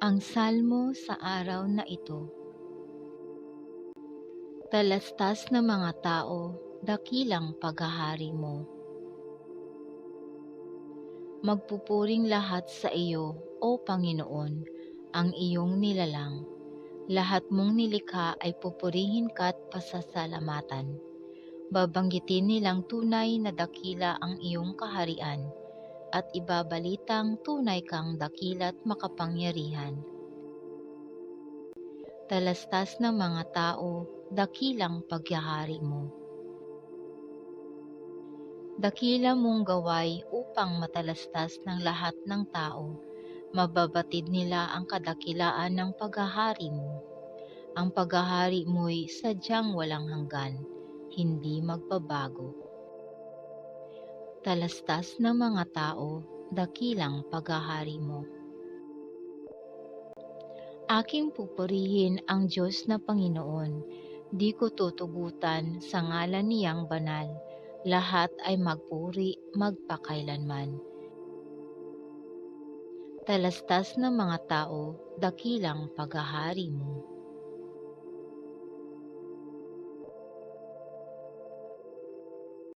Ang salmo sa araw na ito. Talastas na mga tao, dakilang paghahari mo. Magpupuring lahat sa iyo, O Panginoon, ang iyong nilalang. Lahat mong nilikha ay pupurihin ka't pasasalamatan. Babanggitin nilang tunay na dakila ang iyong kaharian at ibabalitang tunay kang dakila't makapangyarihan. Talastas ng mga tao, dakilang pagyahari mo. Dakila mong gaway upang matalastas ng lahat ng tao. Mababatid nila ang kadakilaan ng paghahari mo. Ang paghahari mo'y sadyang walang hanggan, hindi magbabago talastas ng mga tao, dakilang paghahari mo. Aking pupurihin ang Diyos na Panginoon, di ko tutugutan sa ngalan niyang banal, lahat ay magpuri magpakailanman. Talastas ng mga tao, dakilang paghahari mo.